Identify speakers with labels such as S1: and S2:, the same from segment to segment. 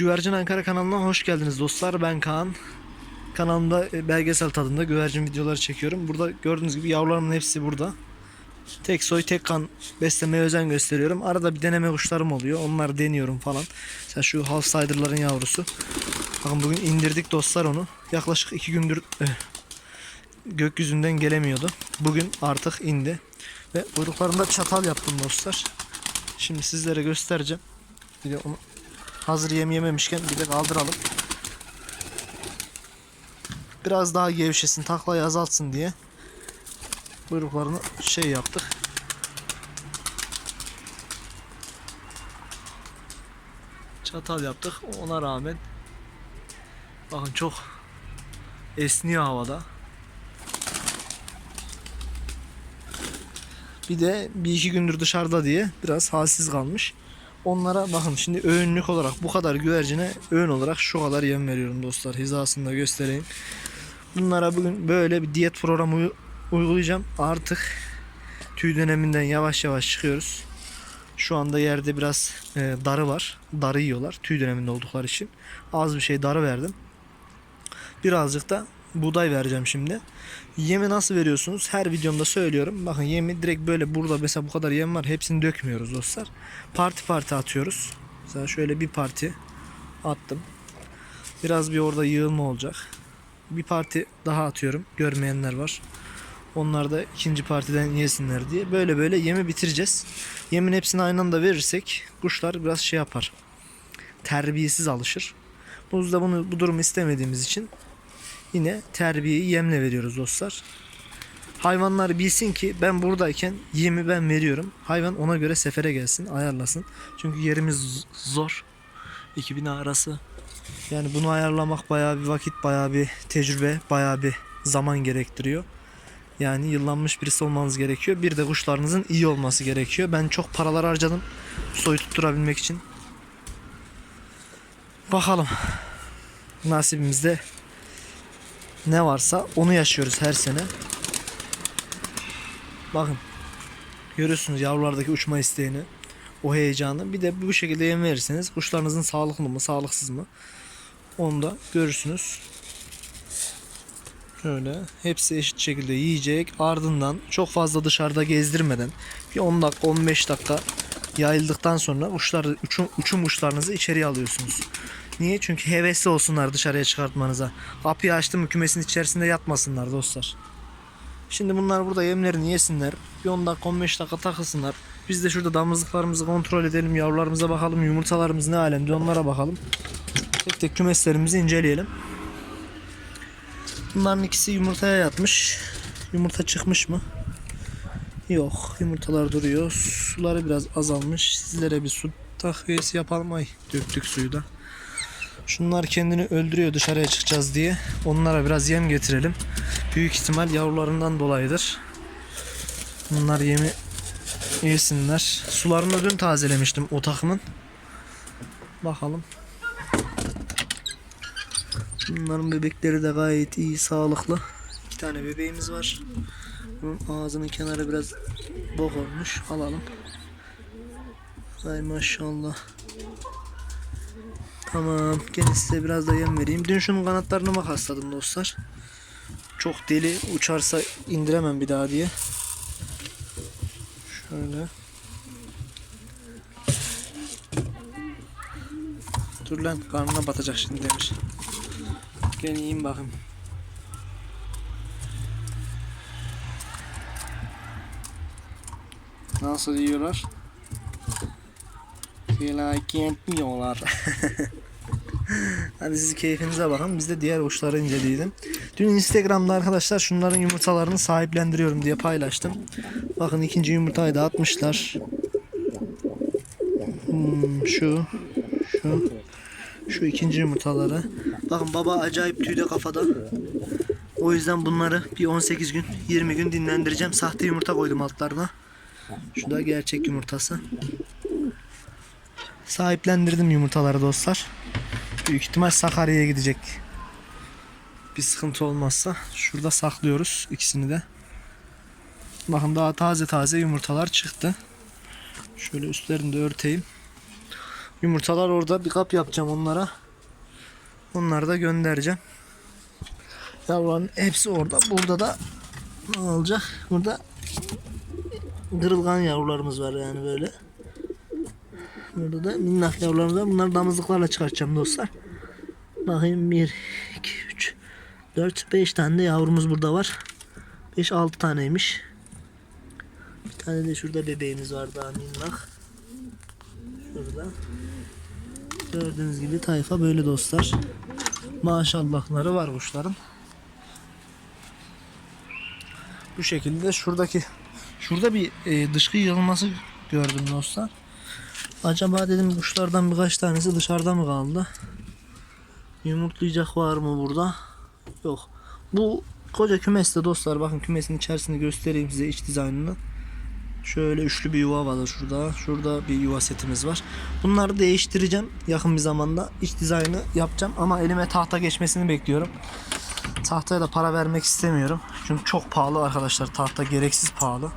S1: Güvercin Ankara kanalına hoş geldiniz dostlar. Ben Kaan. Kanalımda e, belgesel tadında güvercin videoları çekiyorum. Burada gördüğünüz gibi yavrularımın hepsi burada. Tek soy tek kan beslemeye özen gösteriyorum. Arada bir deneme kuşlarım oluyor. Onları deniyorum falan. Mesela şu half cider'ların yavrusu. Bakın bugün indirdik dostlar onu. Yaklaşık iki gündür eh, gökyüzünden gelemiyordu. Bugün artık indi. Ve kuyruklarında çatal yaptım dostlar. Şimdi sizlere göstereceğim. Bir de onu hazır yem yememişken bir de kaldıralım. Biraz daha gevşesin, taklayı azaltsın diye kuyruklarını şey yaptık. Çatal yaptık. Ona rağmen bakın çok esniyor havada. Bir de bir iki gündür dışarıda diye biraz halsiz kalmış. Onlara bakın şimdi öğünlük olarak bu kadar güvercine öğün olarak şu kadar yem veriyorum dostlar. Hizasında göstereyim. Bunlara bugün böyle bir diyet programı uy- uygulayacağım. Artık tüy döneminden yavaş yavaş çıkıyoruz. Şu anda yerde biraz e, darı var. Darı yiyorlar tüy döneminde oldukları için. Az bir şey darı verdim. Birazcık da buğday vereceğim şimdi. Yemi nasıl veriyorsunuz? Her videomda söylüyorum. Bakın yemi direkt böyle burada mesela bu kadar yem var. Hepsini dökmüyoruz dostlar. Parti parti atıyoruz. Mesela şöyle bir parti attım. Biraz bir orada yığılma olacak. Bir parti daha atıyorum. Görmeyenler var. Onlar da ikinci partiden yesinler diye. Böyle böyle yemi bitireceğiz. Yemin hepsini aynı anda verirsek kuşlar biraz şey yapar. Terbiyesiz alışır. Biz de bunu bu durumu istemediğimiz için yine terbiyeyi yemle veriyoruz dostlar. Hayvanlar bilsin ki ben buradayken yemi ben veriyorum. Hayvan ona göre sefere gelsin, ayarlasın. Çünkü yerimiz zor. İki bina arası. Yani bunu ayarlamak bayağı bir vakit, bayağı bir tecrübe, bayağı bir zaman gerektiriyor. Yani yıllanmış birisi olmanız gerekiyor. Bir de kuşlarınızın iyi olması gerekiyor. Ben çok paralar harcadım soyu tutturabilmek için. Bakalım. Nasibimizde ne varsa onu yaşıyoruz her sene. Bakın. Görüyorsunuz yavrulardaki uçma isteğini. O heyecanı. Bir de bu şekilde yem verirseniz kuşlarınızın sağlıklı mı sağlıksız mı onu da görürsünüz. Şöyle hepsi eşit şekilde yiyecek. Ardından çok fazla dışarıda gezdirmeden bir 10 dakika 15 dakika yayıldıktan sonra uçlar uçum, uçum uçlarınızı içeriye alıyorsunuz. Niye? Çünkü hevesli olsunlar dışarıya çıkartmanıza. Kapıyı açtım kümesin içerisinde yatmasınlar dostlar. Şimdi bunlar burada yemlerini yesinler. Bir 10 dakika 15 dakika takılsınlar. Biz de şurada damızlıklarımızı kontrol edelim. Yavrularımıza bakalım. Yumurtalarımız ne alemde onlara bakalım. Tek tek kümeslerimizi inceleyelim. Bunların ikisi yumurtaya yatmış. Yumurta çıkmış mı? Yok. Yumurtalar duruyor. Suları biraz azalmış. Sizlere bir su takviyesi yapalım. Ay döktük suyu da. Şunlar kendini öldürüyor dışarıya çıkacağız diye. Onlara biraz yem getirelim. Büyük ihtimal yavrularından dolayıdır. Bunlar yemi yesinler. Sularını dün tazelemiştim o takımın. Bakalım. Bunların bebekleri de gayet iyi, sağlıklı. İki tane bebeğimiz var. Bunun ağzının kenarı biraz bok olmuş. Alalım. Ay maşallah. Tamam. Gene size biraz da yem vereyim. Dün şunun kanatlarını makasladım dostlar. Çok deli uçarsa indiremem bir daha diye. Şöyle. Dur lan karnına batacak şimdi demir. Gel yiyeyim bakayım. Nasıl yiyorlar? Felaket yiyorlar. Hadi siz keyfinize bakın. Biz de diğer uçları inceleyelim. Dün Instagram'da arkadaşlar şunların yumurtalarını sahiplendiriyorum diye paylaştım. Bakın ikinci yumurtayı da atmışlar. Hmm, şu, şu, şu ikinci yumurtaları. Bakın baba acayip tüyde kafada. O yüzden bunları bir 18 gün 20 gün dinlendireceğim. Sahte yumurta koydum altlarına. Şu da gerçek yumurtası. Sahiplendirdim yumurtaları dostlar. Büyük ihtimal Sakarya'ya gidecek. Bir sıkıntı olmazsa şurada saklıyoruz ikisini de. Bakın daha taze taze yumurtalar çıktı. Şöyle üstlerini de örteyim. Yumurtalar orada bir kap yapacağım onlara. Onları da göndereceğim. Yavruların hepsi orada. Burada da ne olacak? Burada kırılgan yavrularımız var yani böyle. Burada da minnak yavrularımız var. Bunları damızlıklarla çıkartacağım dostlar. Bakayım 1, 2, 3, 4, 5 tane de yavrumuz burada var. 5-6 taneymiş. Bir tane de şurada bebeğimiz var daha minnak. Şurada. Gördüğünüz gibi tayfa böyle dostlar. Maşallahları var kuşların. Bu şekilde şuradaki şurada bir e, dışkı yığılması gördüm dostlar. Acaba dedim kuşlardan birkaç tanesi dışarıda mı kaldı? Yumurtlayacak var mı burada? Yok. Bu koca kümeste dostlar bakın kümesin içerisini göstereyim size iç dizaynını. Şöyle üçlü bir yuva var şurada. Şurada bir yuva setimiz var. Bunları değiştireceğim yakın bir zamanda. İç dizaynı yapacağım ama elime tahta geçmesini bekliyorum. Tahtaya da para vermek istemiyorum. Çünkü çok pahalı arkadaşlar. Tahta gereksiz pahalı.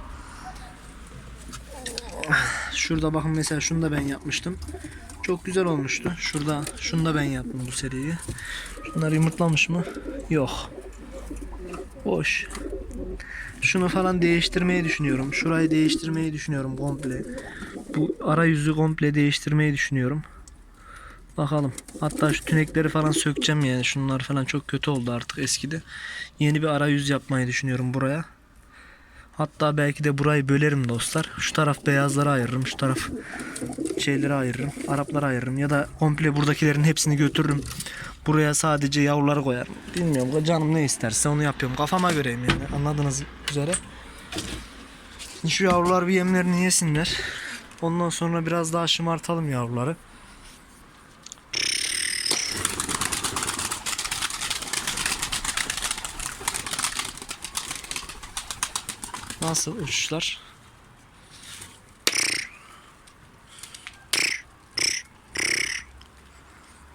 S1: Şurada bakın mesela şunu da ben yapmıştım. Çok güzel olmuştu. Şurada şunu da ben yaptım bu seriyi. Şunlar yumurtlamış mı? Yok. Boş. Şunu falan değiştirmeyi düşünüyorum. Şurayı değiştirmeyi düşünüyorum komple. Bu arayüzü komple değiştirmeyi düşünüyorum. Bakalım. Hatta şu tünekleri falan sökeceğim yani. Şunlar falan çok kötü oldu artık eskidi. Yeni bir arayüz yapmayı düşünüyorum buraya. Hatta belki de burayı bölerim dostlar. Şu taraf beyazları ayırırım. Şu taraf şeyleri ayırırım. Arapları ayırırım. Ya da komple buradakilerin hepsini götürürüm. Buraya sadece yavruları koyarım. Bilmiyorum canım ne isterse onu yapıyorum. Kafama göreyim yani. Anladığınız üzere. Şu yavrular bir yemlerini yesinler. Ondan sonra biraz daha şımartalım yavruları. Nasıl uçuşlar?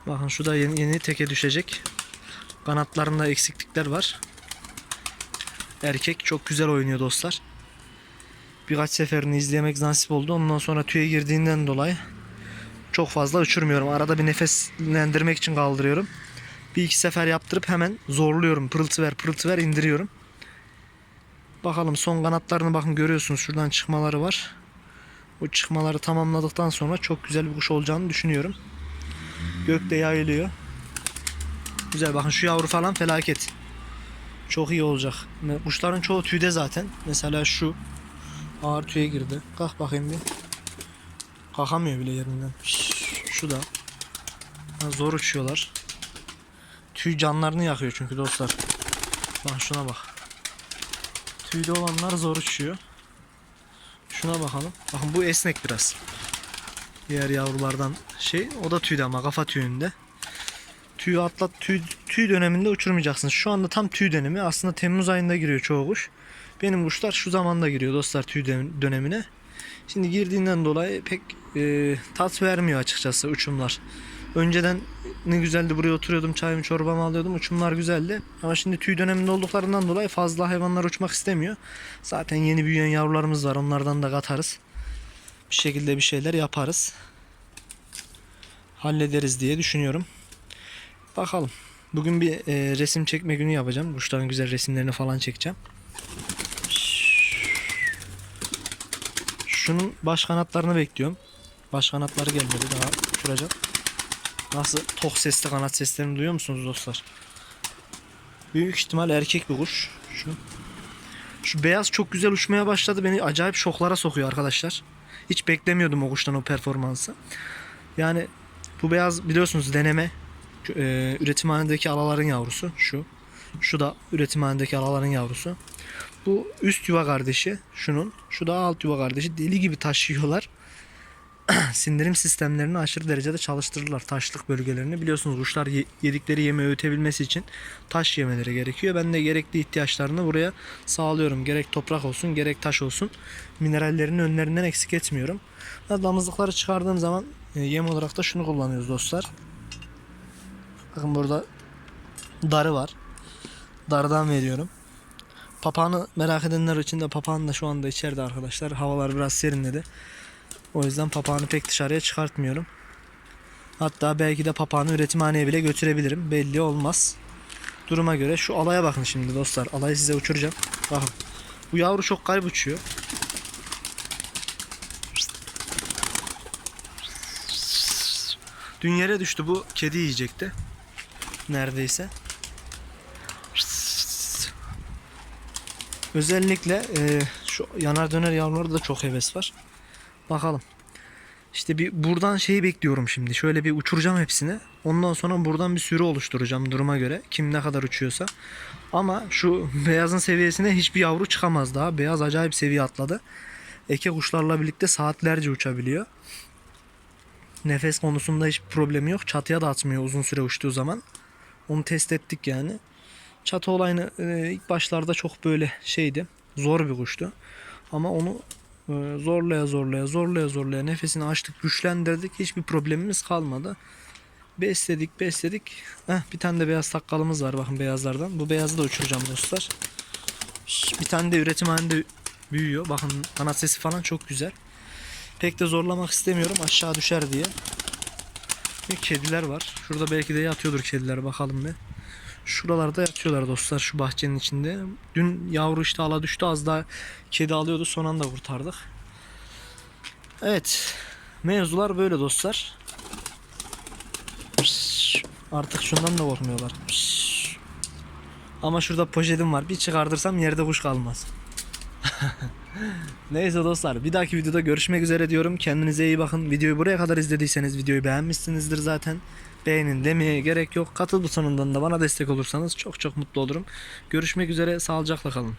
S1: Bakın şu da yeni, yeni teke düşecek. Kanatlarında eksiklikler var. Erkek çok güzel oynuyor dostlar. Birkaç seferini izlemek nasip oldu. Ondan sonra tüye girdiğinden dolayı çok fazla uçurmuyorum. Arada bir nefeslendirmek için kaldırıyorum. Bir iki sefer yaptırıp hemen zorluyorum. Pırıltı ver pırıltı ver indiriyorum. Bakalım son kanatlarını bakın görüyorsunuz şuradan çıkmaları var. Bu çıkmaları tamamladıktan sonra çok güzel bir kuş olacağını düşünüyorum. Gökte yayılıyor. Güzel bakın şu yavru falan felaket. Çok iyi olacak. Kuşların çoğu tüyde zaten. Mesela şu ağır tüye girdi. Kalk bakayım bir. Kalkamıyor bile yerinden. Şu da. Zor uçuyorlar. Tüy canlarını yakıyor çünkü dostlar. Bak şuna bak. Tüyde olanlar zor uçuyor. Şuna bakalım. Bakın bu esnek biraz. Diğer yavrulardan şey o da tüyde ama kafa tüyünde. Tüyü atlat tüy, tüy döneminde uçurmayacaksınız. Şu anda tam tüy dönemi. Aslında Temmuz ayında giriyor çoğu kuş. Benim kuşlar şu zamanda giriyor dostlar tüy dön- dönemine. Şimdi girdiğinden dolayı pek e, tat vermiyor açıkçası uçumlar. Önceden ne güzeldi buraya oturuyordum çayımı çorbamı alıyordum uçumlar güzeldi. Ama şimdi tüy döneminde olduklarından dolayı fazla hayvanlar uçmak istemiyor. Zaten yeni büyüyen yavrularımız var onlardan da katarız. Bir şekilde bir şeyler yaparız. Hallederiz diye düşünüyorum. Bakalım. Bugün bir e, resim çekme günü yapacağım. Kuşların güzel resimlerini falan çekeceğim. Şunun baş kanatlarını bekliyorum. Baş kanatları gelmedi daha uçuracak. Nasıl tok sesli kanat seslerini duyuyor musunuz dostlar? Büyük ihtimal erkek bir kuş. Şu. Şu beyaz çok güzel uçmaya başladı. Beni acayip şoklara sokuyor arkadaşlar. Hiç beklemiyordum o kuştan o performansı. Yani bu beyaz biliyorsunuz deneme. Ee, üretimhanedeki alaların yavrusu şu. Şu da üretimhanedeki alaların yavrusu. Bu üst yuva kardeşi şunun. Şu da alt yuva kardeşi. Deli gibi taşıyorlar. Sindirim sistemlerini aşırı derecede çalıştırırlar. Taşlık bölgelerini. Biliyorsunuz kuşlar ye- yedikleri yemeği ötebilmesi için taş yemeleri gerekiyor. Ben de gerekli ihtiyaçlarını buraya sağlıyorum. Gerek toprak olsun gerek taş olsun. Minerallerini önlerinden eksik etmiyorum. Damızlıkları çıkardığım zaman e, yem olarak da şunu kullanıyoruz dostlar. Bakın burada darı var. Darıdan veriyorum. Papağanı merak edenler için de papağan da şu anda içeride arkadaşlar. Havalar biraz serinledi. O yüzden papağanı pek dışarıya çıkartmıyorum. Hatta belki de papağanı üretimhaneye bile götürebilirim. Belli olmaz. Duruma göre şu alaya bakın şimdi dostlar. Alayı size uçuracağım. Bakın. Bu yavru çok garip uçuyor. Dün yere düştü bu kedi yiyecekti. Neredeyse. Özellikle e, şu yanar döner yavrularda da çok heves var. Bakalım. İşte bir buradan şeyi bekliyorum şimdi. Şöyle bir uçuracağım hepsini. Ondan sonra buradan bir sürü oluşturacağım duruma göre. Kim ne kadar uçuyorsa. Ama şu beyazın seviyesine hiçbir yavru çıkamaz daha. Beyaz acayip seviye atladı. Eke kuşlarla birlikte saatlerce uçabiliyor. Nefes konusunda hiçbir problemi yok. Çatıya da atmıyor uzun süre uçtuğu zaman. Onu test ettik yani. Çatı olayını e, ilk başlarda çok böyle şeydi. Zor bir kuştu. Ama onu zorlaya zorlaya zorlaya zorlaya nefesini açtık güçlendirdik. Hiçbir problemimiz kalmadı. Besledik besledik. Heh, bir tane de beyaz takkalımız var bakın beyazlardan. Bu beyazı da uçuracağım dostlar. Bir tane de üretimhanede büyüyor. Bakın kanat sesi falan çok güzel. Pek de zorlamak istemiyorum aşağı düşer diye. Bir kediler var. Şurada belki de yatıyordur kediler bakalım bir. Şuralarda yatıyorlar dostlar şu bahçenin içinde. Dün yavru işte ala düştü az daha kedi alıyordu son anda kurtardık. Evet. Mevzular böyle dostlar. Artık şundan da korkmuyorlar. Ama şurada poşetim var. Bir çıkardırsam yerde kuş kalmaz. Neyse dostlar bir dahaki videoda görüşmek üzere diyorum. Kendinize iyi bakın. Videoyu buraya kadar izlediyseniz videoyu beğenmişsinizdir zaten. Beğenin demeye gerek yok. Katıl butonundan da bana destek olursanız çok çok mutlu olurum. Görüşmek üzere. Sağlıcakla kalın.